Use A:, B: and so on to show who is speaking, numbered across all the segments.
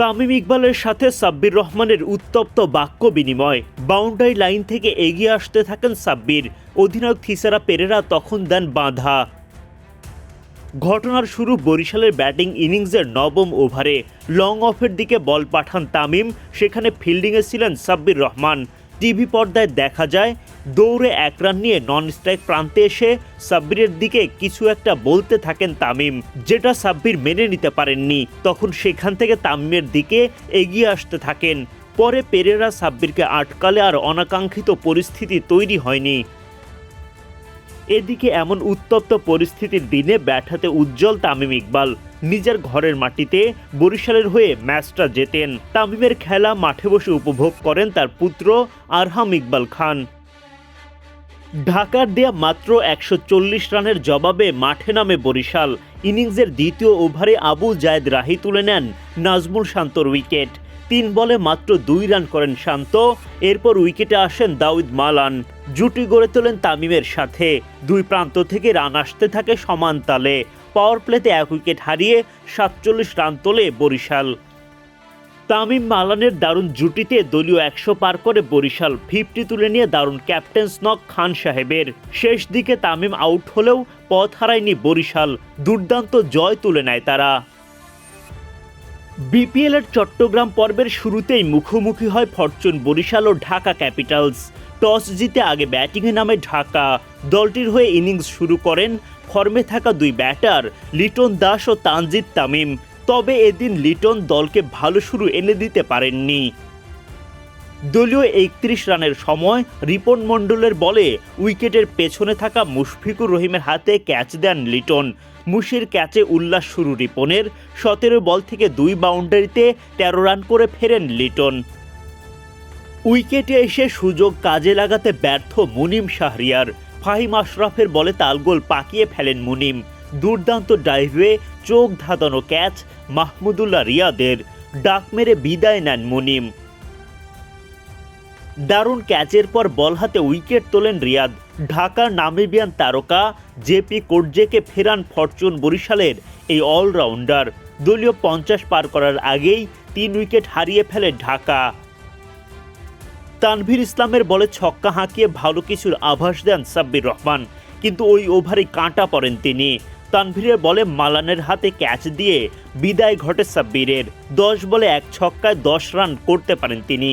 A: তামিম ইকবালের সাথে সাব্বির রহমানের উত্তপ্ত বাক্য বিনিময়। বাউন্ডারি লাইন থেকে এগিয়ে আসতে থাকেন সাব্বির। অধিনায়ক থিসারা পেরেরা তখন দেন বাঁধা। ঘটনার শুরু বরিশালের ব্যাটিং ইনিংসের নবম ওভারে। লং অফের দিকে বল পাঠান তামিম, সেখানে ফিল্ডিংয়ে ছিলেন সাব্বির রহমান। টিভি পর্দায় দেখা যায়, দৌড়ে এক রান নিয়ে নন স্ট্রাইক প্রান্তে এসে সাব্বিরের দিকে কিছু একটা বলতে থাকেন তামিম, যেটা সাব্বির মেনে নিতে পারেননি। তখন সেখান থেকে তামিমের দিকে এগিয়ে আসতে থাকেন। পরে পেরেরা সাব্বিরকে আটকালে আর অনাকাঙ্ক্ষিত পরিস্থিতি তৈরি হয়নি। এদিকে এমন উত্তপ্ত পরিস্থিতির দিনে ব্যাট হাতে উজ্জ্বল তামিম ইকবাল। নিজের ঘরের মাটিতে বরিশালের হয়ে ম্যাচটা জেতেন। তামিমের খেলা মাঠে বসে উপভোগ করেন তার পুত্র আরহাম ইকবাল খান। ঢাকার দেয়া মাত্র একশো চল্লিশ রানের জবাবে মাঠে নামে বরিশাল। ইনিংসের দ্বিতীয় ওভারে আবু জায়েদ রাহি তুলে নেন নাজমুল শান্তর উইকেট। তিন বলে মাত্র দুই রান করেন শান্ত। এরপর উইকেটে আসেন দাউদ মালান। জুটি গড়ে তোলেন তামিমের সাথে। দুই প্রান্ত থেকে রান আসতে থাকে সমান তালে। পাওয়ার প্লেতে এক উইকেট হারিয়ে সাতচল্লিশ রান তোলে বরিশাল। তামিম মালানের দারুণ জুটিতে দলীয় একশো পার করে বরিশাল ফিফটি তুলে নিয়ে দারুণ ক্যাপ্টেন স্নক খান সাহেবের। শেষ দিকে তামিম আউট হলেও পথ হারায়নি বরিশাল। দুর্দান্ত জয় তুলে নেয় তারা। বিপিএলের চট্টগ্রাম পর্বের শুরুতেই মুখোমুখি হয় ফরচুন বরিশাল ও ঢাকা ক্যাপিটালস। টস জিতে আগে ব্যাটিংয়ে নামে ঢাকা। দলটির হয়ে ইনিংস শুরু করেন ফর্মে থাকা দুই ব্যাটার লিটন দাস ও তানজিদ তামিম। তবে এদিন লিটন দলকে ভালো শুরু এনে দিতে পারেননি। দলীয় একত্রিশ রানের সময় রিপন মণ্ডলের বলে উইকেটের পেছনে থাকা মুশফিকুর রহিমের হাতে ক্যাচ দেন লিটন। মুশির ক্যাচে উল্লাস শুরু রিপনের। সতেরো বল থেকে দুই বাউন্ডারিতে তেরো রান করে ফেরেন লিটন। উইকেটে এসে সুযোগ কাজে লাগাতে ব্যর্থ মুনিম শাহরিয়ার। ফাহিম আশরাফের বলে তালগোল পাকিয়ে ফেলেন মুনিম। দুর্দান্ত ডাইভে চোখ ধাঁধানো ক্যাচ মাহমুদুল্লাহ রিয়াদের। ডাক মেরে বিদায় নেন মুনিম। দারুণ ক্যাচের পর বল হাতে উইকেট তোলেন রিয়াদ। ঢাকার নামিবিয়ান তারকা জেপি কোটজেকে ফেরান ফরচুন বরিশালের এই অলরাউন্ডার। দলীয় পঞ্চাশ পার করার আগেই তিন উইকেট হারিয়ে ফেলে ঢাকা। তানভীর ইসলামের বলে ছক্কা হাঁকিয়ে ভালো কিছুর আভাস দেন সাব্বির রহমান, কিন্তু ওই ওভারে কাঁটা পড়েন তিনি। তানভীরের বলে মালানের হাতে ক্যাচ দিয়ে বিদায় ঘটে সাব্বিরের। দশ বলে এক ছক্কায় দশ রান করতে পারেন তিনি।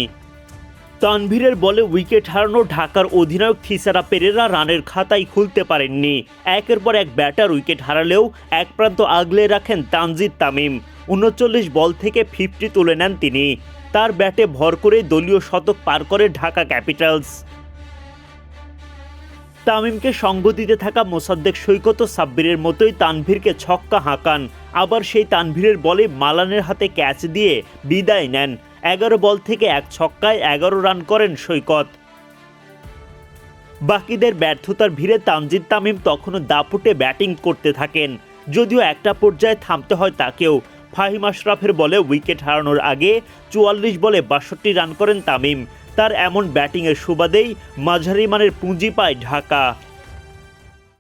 A: তানভীরের বলে উইকেট হারানো ঢাকার অধিনায়ক থিসারা পেরেরা রানের খাতাই খুলতে পারেননি। একের পর এক ব্যাটার উইকেট হারালেও এক প্রান্ত আগলে রাখেন তানজিদ তামিম। উনচল্লিশ বল থেকে ফিফটি তুলে নেন তিনি। তার ব্যাটে ভর করে দলীয় শতক পার করে ঢাকা ক্যাপিটালস। তামিমকে সঙ্গ দিতে থাকা মোসাদ্দেক সৈকত সাব্বিরের মতোই তানভীরকে ছক্কা হাঁকান। আবার সেই তানভীরের বলে মালানের হাতে ক্যাচ দিয়ে বিদায় নেন। এগারো বল থেকে এক ছক্কায় এগারো রান করেন সৈকত। বাকিদের ব্যর্থতার ভিড়ে তানজিদ তামিম তখনও দাপুটে ব্যাটিং করতে থাকেন। যদিও একটা পর্যায়ে থামতে হয় তাকেও। ফাহিম আশরাফের বলে উইকেট হারানোর আগে চুয়াল্লিশ বলে বাষট্টি রান করেন তামিম। তার এমন ব্যাটিংয়ের সুবাদেই মাঝারি মানের পুঁজি পায় ঢাকা।